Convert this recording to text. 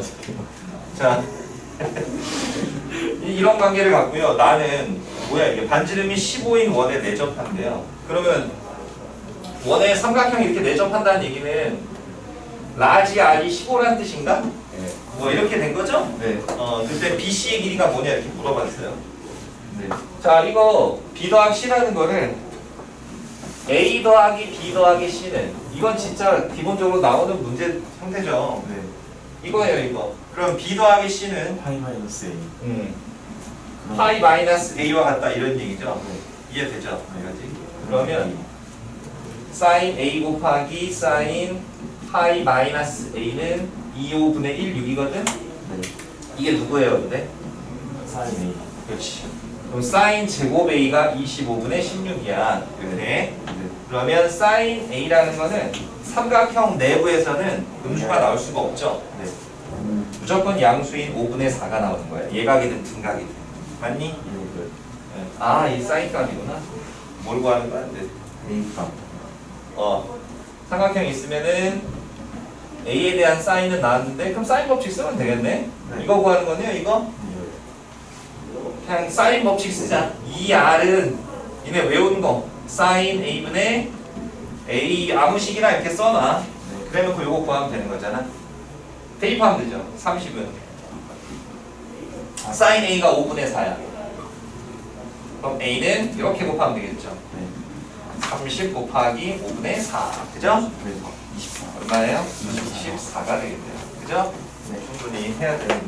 마세요. 자, 이- 이런 관계를 갖고요. 나는 뭐야 이게 반지름이 15인 원에 내접한대요. 그러면 원에 삼각형이 이렇게 내접한다는 얘기는 라지 R이 15라는 뜻인가? 네. 뭐 이렇게 된 거죠? 네. 어, 그때 BC의 길이가 뭐냐 이렇게 물어봤어요. 네. 자, 이거 B 더하기 C라는 거를 A 더하기 B 더하기 C는 이건 진짜 기본적으로 나오는 문제 형태죠. 네. 이거예요, 이거. 그럼 B 더하기 C는 파이 마이너스 A. 음, 그럼- 파이 마이너스 A와 같다 이런 얘기죠. 네. 이해되죠? 네. 이거지? 그러면 사인 A 곱하기 사인 파이 마이너스 A는 25분의 1, 6이거든? 네. 이게 누구예요, 근데? 사인 A. 그렇지. 그럼 사인 제곱 A가 25분의 16이야. 그래. 네. 그러면 사인 A라는 거는 삼각형 내부에서는 음수가 나올 수가 없죠. 네. 무조건 양수인 5분의 4가 나오는 거야. 예각이든 등각이든. 맞니? 네. 아, 이 사인 값이구나. 뭘 구하는 거야? 네. A 값. 어. 삼각형이 있으면은 A에 대한 사인은 나왔는데 그럼 사인 법칙 쓰면 되겠네. 네. 이거 구하는 거네요, 이거? 네. 그냥 사인 법칙 쓰자. 이 R은 니네 외운 거. 사인 A분의 A 아무 식이나 이렇게 써놔. 네. 그래놓고 요거 구하면 되는 거잖아. 대입하면 되죠. 30은. 사인 A가 5분의 4야. 그럼 A는 이렇게 곱하면 되겠죠. 네. 30 곱하기 5분의 4. 그죠? 네. 24. 얼마예요? 24가 되겠네요. 그죠? 네. 충분히 해야 되는